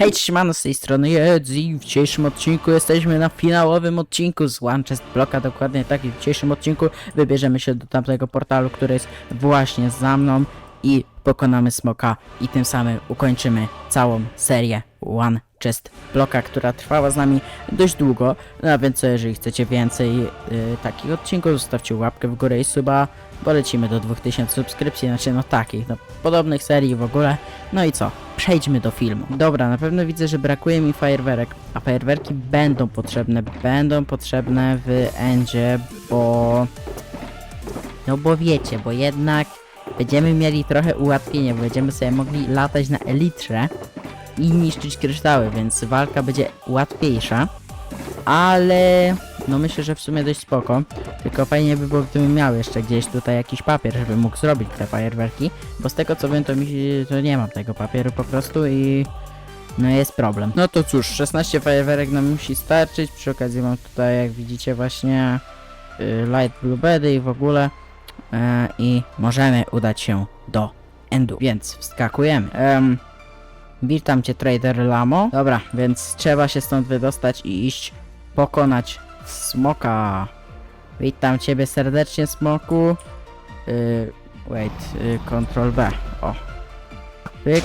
Hej, siemano, z tej strony Jedzi. W dzisiejszym odcinku jesteśmy na finałowym odcinku z One Chest Blocka, dokładnie tak. I w dzisiejszym odcinku wybierzemy się do tamtego portalu, który jest właśnie za mną i pokonamy smoka i tym samym ukończymy całą serię One Chest Blocka, która trwała z nami dość długo. No a więc jeżeli chcecie więcej y, takich odcinków, zostawcie łapkę w górę i suba, bo lecimy do 2000 subskrypcji, znaczy no takich, no podobnych serii w ogóle. No i co? Przejdźmy do filmu. Dobra, na pewno widzę, że brakuje mi fajerwerek, a fajerwerki będą potrzebne, będą potrzebne w endzie, bo... No bo wiecie, bo jednak będziemy mieli trochę ułatwienie, bo będziemy sobie mogli latać na elitrze i niszczyć kryształy, więc walka będzie łatwiejsza. Ale no myślę, że w sumie dość spoko. Tylko fajnie by było, gdybym miał jeszcze gdzieś tutaj jakiś papier, żebym mógł zrobić te fajerwerki. Bo z tego co wiem, to mi to nie mam tego papieru po prostu i no jest problem. No to cóż, 16 fajerwerek nam musi starczyć. Przy okazji mam tutaj, jak widzicie, właśnie y, light blueberry i w ogóle. E, I możemy udać się do endu. Więc wskakujemy. Em, witam cię, trader Lamo. Dobra, więc trzeba się stąd wydostać i iść pokonać smoka. Witam ciebie serdecznie, smoku. Yy, wait, yy, Ctrl B. O. Pyk.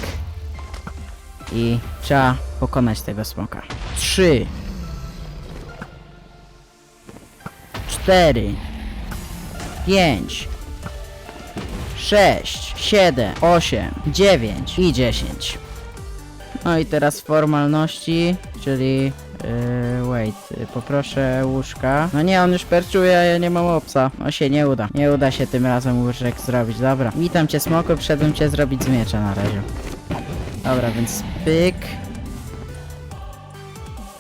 I trzeba pokonać tego smoka. Trzy. Cztery. Pięć. Sześć, siedem, osiem, dziewięć i dziesięć. No i teraz formalności, czyli... Yy, wait, poproszę łóżka. No nie, on już perczuje, ja nie mam opsa. No się nie uda. Nie uda się tym razem łóżek zrobić. Dobra. Witam cię smoku, przyszedłem cię zrobić z miecza na razie. Dobra, więc pyk.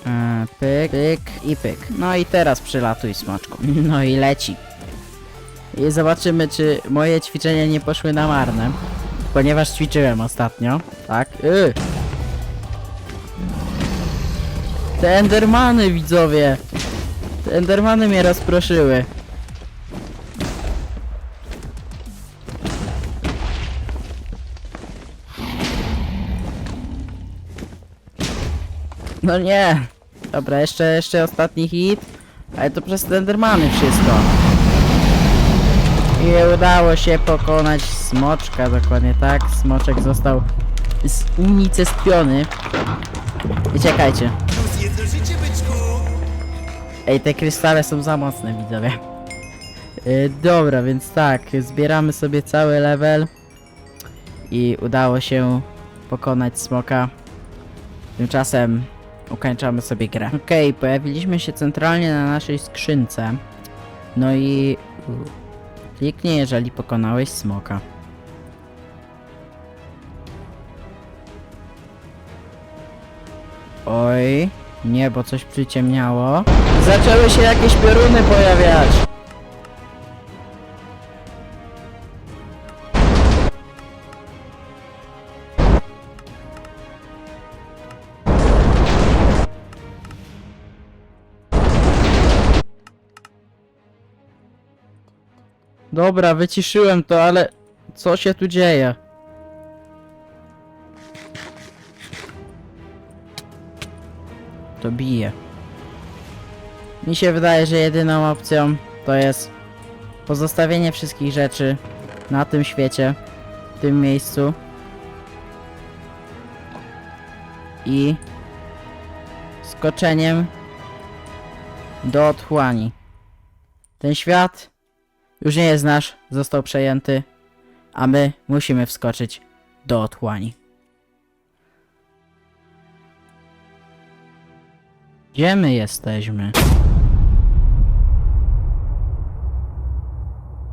Yy, pyk, pyk i pyk. No i teraz przylatuj smoczku. No i leci. I zobaczymy, czy moje ćwiczenia nie poszły na marne. Ponieważ ćwiczyłem ostatnio. Tak. Yy. Te endermany, widzowie! Te endermany mnie rozproszyły. No nie! Dobra, jeszcze, jeszcze ostatni hit. Ale to przez te endermany wszystko. I udało się pokonać smoczka, dokładnie tak. Smoczek został unicestwiony. I czekajcie. Ej, te krystale są za mocne, widzowie. Yy, dobra, więc tak, zbieramy sobie cały level i udało się pokonać smoka. Tymczasem ukończamy sobie grę. Okej, pojawiliśmy się centralnie na naszej skrzynce. No i kliknij, jeżeli pokonałeś smoka. Oj, nie, bo coś przyciemniało. Zaczęły się jakieś pioruny pojawiać. Dobra, wyciszyłem to, ale co się tu dzieje? To bije. Mi się wydaje, że jedyną opcją to jest pozostawienie wszystkich rzeczy na tym świecie, w tym miejscu i skoczeniem do otchłani. Ten świat już nie jest nasz, został przejęty, a my musimy wskoczyć do otchłani. Gdzie my jesteśmy?